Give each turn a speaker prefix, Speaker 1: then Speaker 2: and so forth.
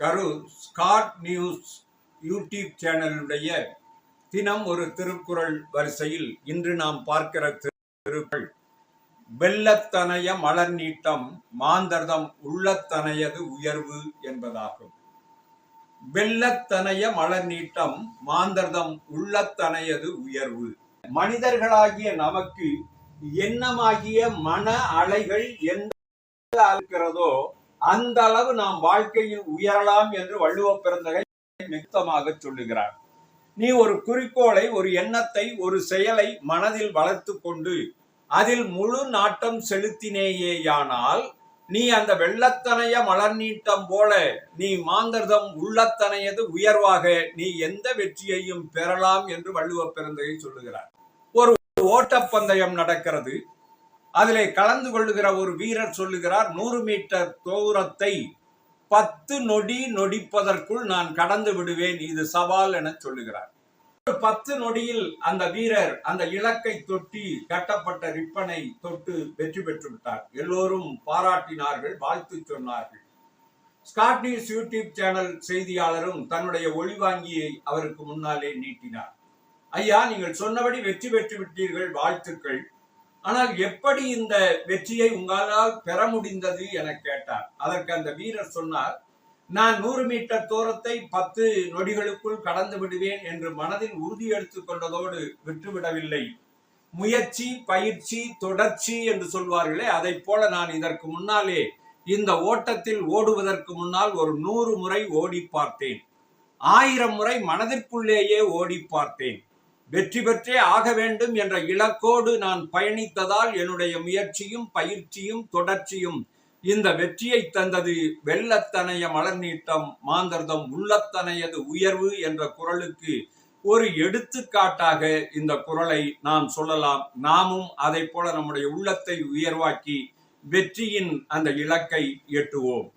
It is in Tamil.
Speaker 1: கரு ஸ்காட் நியூஸ் யூடியூப் சேனலுடைய தினம் ஒரு திருக்குறள் வரிசையில் இன்று நாம் பார்க்கிற திருக்குறள். வெள்ளத்தனைய மலர் நீட்டம் மாந்தர்தம் உள்ளத்தனையது உயர்வு என்பதாகும். வெள்ளத்தனைய மலர் நீட்டம் மாந்தர்தம் உள்ளத்தனையது உயர்வு. மனிதர்களாகிய நமக்கு எண்ணமாகிய மன அலைகள் எந்த இருக்கிறதோ அந்த அளவு நாம் வாழ்க்கையில் உயரலாம் என்று வள்ளுவ பிறந்தகை நித்தமாக சொல்லுகிறார். நீ ஒரு குறிக்கோளை ஒரு எண்ணத்தை ஒரு செயலை மனதில் வளர்த்து கொண்டு அதில் முழு நாட்டம் செலுத்தினேயேயானால் நீ அந்த வெள்ளத்தனைய மலர் நீட்டம் போல நீ மாந்தர்தம் உள்ளத்தனையது உயர்வாக நீ எந்த வெற்றியையும் பெறலாம் என்று வள்ளுவ பிறந்தகை சொல்லுகிறார். ஒரு ஓட்டப்பந்தயம் நடக்கிறது. அதிலே கலந்து கொள்ளுகிற ஒரு வீரர் சொல்லுகிறார் நூறு மீட்டர் தூரத்தை பத்து நொடி நொடிப்பதற்குள் நான் கடந்து விடுவேன் இது சவால் என சொல்லுகிறார். ஒரு பத்து நொடியில் அந்த வீரர் அந்த இலக்கை தொட்டி கட்டப்பட்ட ரிப்பனை தொட்டு வெற்றி பெற்று விட்டார். எல்லோரும் பாராட்டினார்கள் வாழ்த்து சொன்னார்கள். ஸ்காட் நியூஸ் யூடியூப் சேனல் செய்தியாளரும் தன்னுடைய ஒளிவாங்கியை அவருக்கு முன்னாலே நீட்டினார். ஐயா நீங்கள் சொன்னபடி வெற்றி பெற்று விட்டீர்கள் வாழ்த்துக்கள். ஆனால் எப்படி இந்த வெற்றியை உங்களால் பெற முடிந்தது என கேட்டார். அதற்கு அந்த வீரர் சொன்னார் நான் நூறு மீட்டர் தூரத்தை பத்து நொடிகளுக்குள் கடந்து விடுவேன் என்று மனதில் உறுதி எடுத்துக் கொண்டதோடு விட்டுவிடவில்லை. முயற்சி பயிற்சி தொடர்ச்சி என்று சொல்வார்களே அதை போல நான் இதற்கு முன்னாலே இந்த ஓட்டத்தில் ஓடுவதற்கு முன்னால் ஒரு நூறு முறை ஓடி பார்த்தேன். ஆயிரம் முறை மனதிற்குள்ளேயே ஓடி பார்த்தேன். வெற்றி பெற்றே ஆக வேண்டும் என்ற இலக்கோடு நான் பயணித்ததால் என்னுடைய முயற்சியும் பயிற்சியும் தொடர்ச்சியும் இந்த வெற்றியை தந்தது வெள்ளத்தனைய மலர் நீட்டம் மாந்தர்தம் உள்ளத்தனையது உயர்வு என்ற குரலுக்கு ஒரு எடுத்துக்காட்டாக இந்த குரலை நாம் சொல்லலாம். நாமும் அதை போல நம்முடைய உள்ளத்தை உயர்வாக்கி வெற்றியின் அந்த இலக்கை எட்டுவோம்.